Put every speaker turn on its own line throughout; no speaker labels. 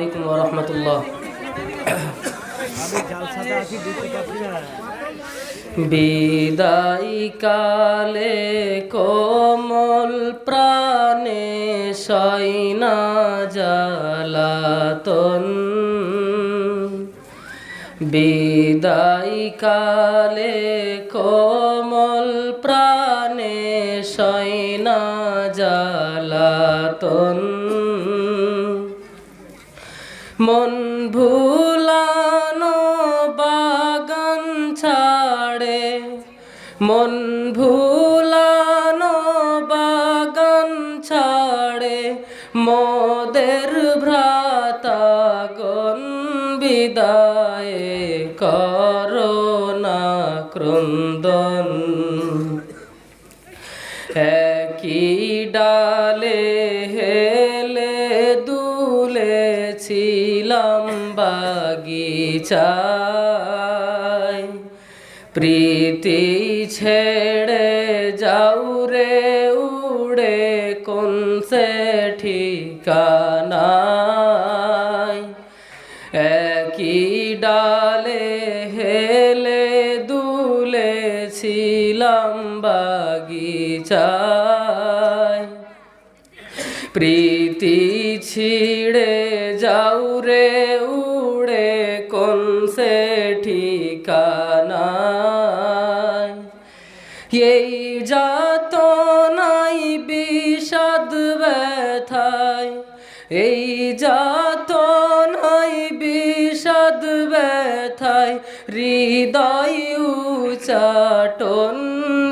আলাইকুম রহমতুল্লাহ। বিদায় কালে কোমল প্রাণে সৈনা জালাতন বিদায় কালে কোমল মন ভুলানো বাগান ছাড়ে। মন ভুলানো বাগান ছাড়ে। মদের মোদের ভ্রাতাগণ বিদায় করোনা ক্রন্দন। একই ডালে হেলে বাগিচায় প্রীতি ছেড়ে যাও রে উড়ে কোন সে ঠিকানায়। একই ডালে হেলে দুলেছিলাম বাগিচায়। প্রীতি ছিড়ে যাও রে উড়ে কোন সে ঠিকানায়? এই যাত নাই বিষাদ ব্যথায়, এই যাত নাই বিষাদ ব্যথায়, হৃদয় উচাটন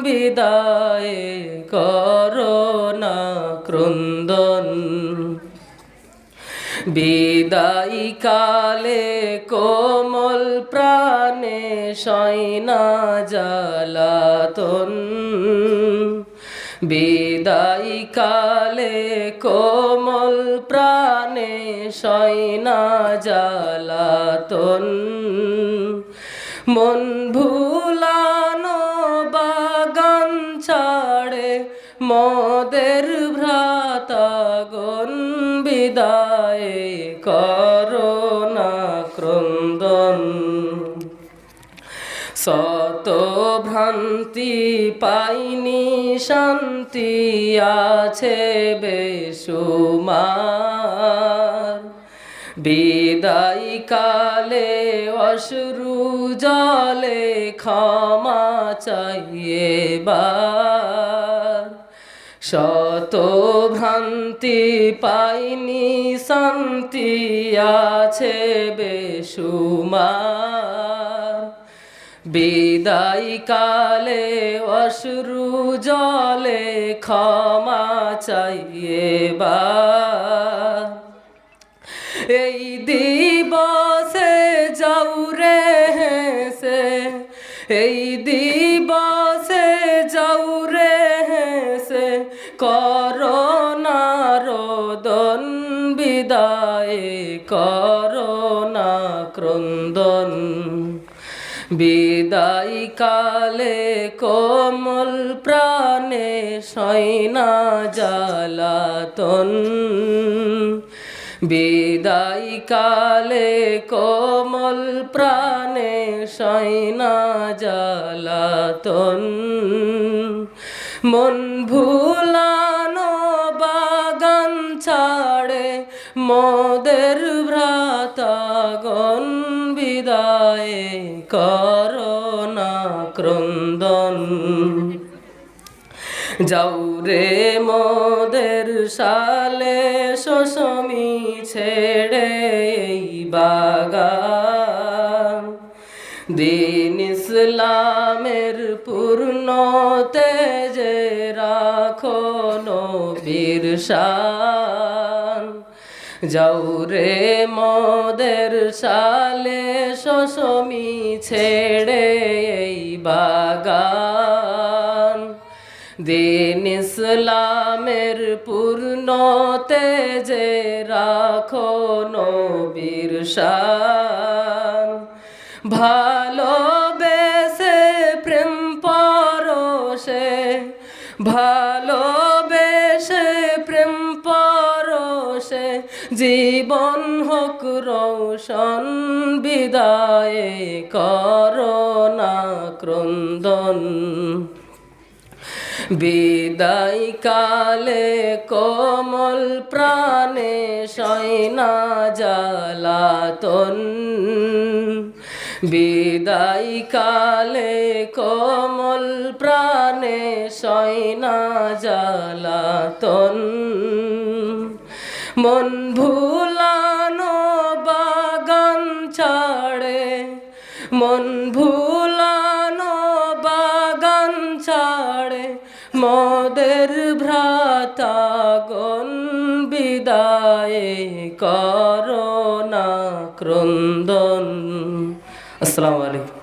বিদায় করোনা বিদায় কালে কোমল প্রাণে সৈনা জালাতন বিদায় কালে কোমল প্রাণে সৈনা জালাতন মন ভুলানো বাগান ছাড়ে মদের ভ্রাতাগণ। বিদায় করোনা ক্রন্দন। শত ভ্রান্তি পাইনি, শান্তি আছে বেসুমার বিদায় কালে অশ্রু জলে ক্ষমা চাইয়ে বার শত ভ্রান্তি পাইনি, শান্তি আছে বেসুমার বিদায় কালে অশ্রু জলে ক্ষমা চাইয়ে বার এই দিবসে যাও রে হেসে, এই দিবসে বিদায় করোনা ক্রন্দন। বিদায় কালে কোমল প্রাণে সৈনা জালাতন বিদায় কালে কোমল প্রাণে সৈনা জালাতন মন ভুলানো মোদের ভ্রাতাগণ বিদায় করোনা ক্রন্দন যাও রে মোদের সালে শোষমি ছেড়ে বাগান। দিন ইসলামের পূর্ণ তেজে রাখো নবীর শান। যাও মোদের সালে শোষমি ছেড়ে এই বাগান। দিন ইসলামের পূর্ণ তেজে রাখো নবীর শান। ভালোবেসে জীবন হোক রৌশন বিদায়ে করোনা ক্রন্দন। বিদায় কালে কোমল প্রাণে সৈনা জ্বালাতন। বিদায় কালে কোমল প্রাণে সৈনা জ্বালাতন। মন ভুলানো বাগান ছাড়ে। মন ভুলানো বাগান ছাড়ে। মদের ভ্রাতাগণ বিদায়ে করোনা ক্রন্দন। আসসালামু আলাইকুম।